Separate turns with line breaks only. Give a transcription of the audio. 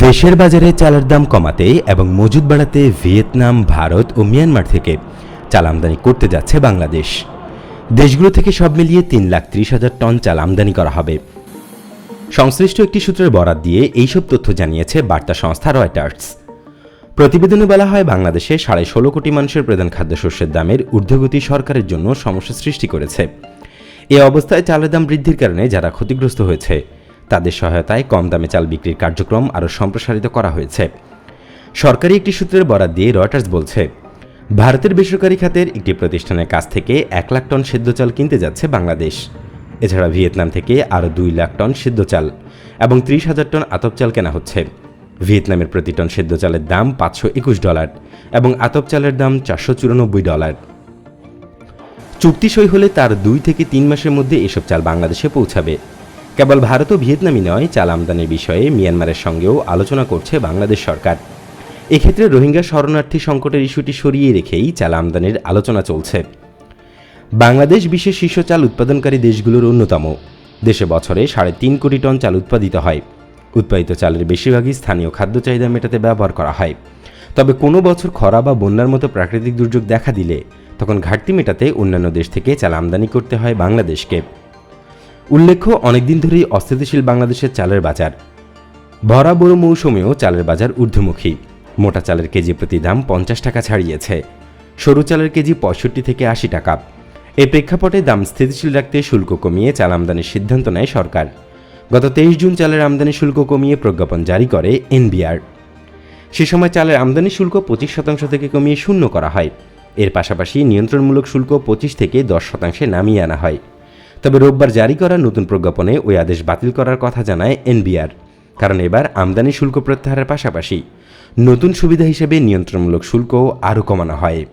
দেশের বাজারে চালের দাম কমাতে এবং মজুদ বাড়াতে ভিয়েতনাম, ভারত ও মিয়ানমার থেকে চাল আমদানি করতে যাচ্ছে বাংলাদেশ। দেশগুলো থেকে সব মিলিয়ে তিন লাখ ত্রিশ হাজার টন চাল আমদানি করা হবে। সংশ্লিষ্ট একটি সূত্রের বরাত দিয়ে এইসব তথ্য জানিয়েছে বার্তা সংস্থা রয়টার্স। প্রতিবেদনে বলা হয়, বাংলাদেশে সাড়ে ষোলো কোটি মানুষের প্রধান খাদ্যশস্যের দামের ঊর্ধ্বগতি সরকারের জন্য সমস্যা সৃষ্টি করেছে। এ অবস্থায় চালের দাম বৃদ্ধির কারণে যারা ক্ষতিগ্রস্ত হয়েছে তাদের সহায়তায় কম দামে চাল বিক্রির কার্যক্রম আরও সম্প্রসারিত করা হয়েছে। সরকারি একটি সূত্রের বরাত দিয়ে রয়টার্স বলছে, ভারতের বেসরকারি খাতের একটি প্রতিষ্ঠানের কাছ থেকে এক লাখ টন সেদ্ধ চাল কিনতে যাচ্ছে বাংলাদেশ। এছাড়া ভিয়েতনাম থেকে আরও দুই লাখ টন সেদ্ধ চাল এবং ত্রিশ হাজার টন আতপ চাল কেনা হচ্ছে। ভিয়েতনামের প্রতি টন সেদ্ধ চালের দাম পাঁচশো একুশ ডলার এবং আতপ চালের দাম চারশো চুরানব্বই ডলার। চুক্তি সই হলে তার দুই থেকে তিন মাসের মধ্যে এসব চাল বাংলাদেশে পৌঁছাবে। কেবল ভারত ও ভিয়েতনামই নয়, চাল আমদানির বিষয়ে মিয়ানমারের সঙ্গেও আলোচনা করছে বাংলাদেশ সরকার। এক্ষেত্রে রোহিঙ্গা শরণার্থী সংকটের ইস্যুটি সরিয়ে রেখেই চাল আমদানির আলোচনা চলছে। বাংলাদেশ বিশ্বের শীর্ষ চাল উৎপাদনকারী দেশগুলোর অন্যতম। দেশে বছরে সাড়ে তিন কোটি টন চাল উৎপাদিত হয়। উৎপাদিত চালের বেশিরভাগই স্থানীয় খাদ্য চাহিদা মেটাতে ব্যবহার করা হয়। তবে কোনো বছর খরা বা বন্যার মতো প্রাকৃতিক দুর্যোগ দেখা দিলে, তখন ঘাটতি মেটাতে অন্যান্য দেশ থেকে চাল আমদানি করতে হয় বাংলাদেশকে। উল্লেখ্য, অনেকদিন ধরেই অস্থিতিশীল বাংলাদেশের চালের বাজার। ভরা বড় মৌসুমেও চালের বাজার ঊর্ধ্বমুখী। মোটা চালের কেজি প্রতি দাম পঞ্চাশ টাকা ছাড়িয়েছে। সরু চালের কেজি পঁয়ষট্টি থেকে আশি টাকা। এই প্রেক্ষাপটে দাম স্থিতিশীল রাখতে শুল্ক কমিয়ে চাল আমদানির সিদ্ধান্ত নেয় সরকার। গত তেইশ জুন চালের আমদানি শুল্ক কমিয়ে প্রজ্ঞাপন জারি করে এনবিআর। সে সময় চালের আমদানি শুল্ক পঁচিশ শতাংশ থেকে কমিয়ে শূন্য করা হয়। এর পাশাপাশি নিয়ন্ত্রণমূলক শুল্ক পঁচিশ থেকে দশ শতাংশে নামিয়ে আনা হয়। তবে রোববার জারি করা নতুন প্রজ্ঞাপনে ওই আদেশ বাতিল করার কথা জানায় এনবিআর। কারণ এবার আমদানি শুল্ক প্রত্যাহারের পাশাপাশি নতুন সুবিধা হিসেবে নিয়ন্ত্রণমূলক শুল্কও আরও কমানো হয়।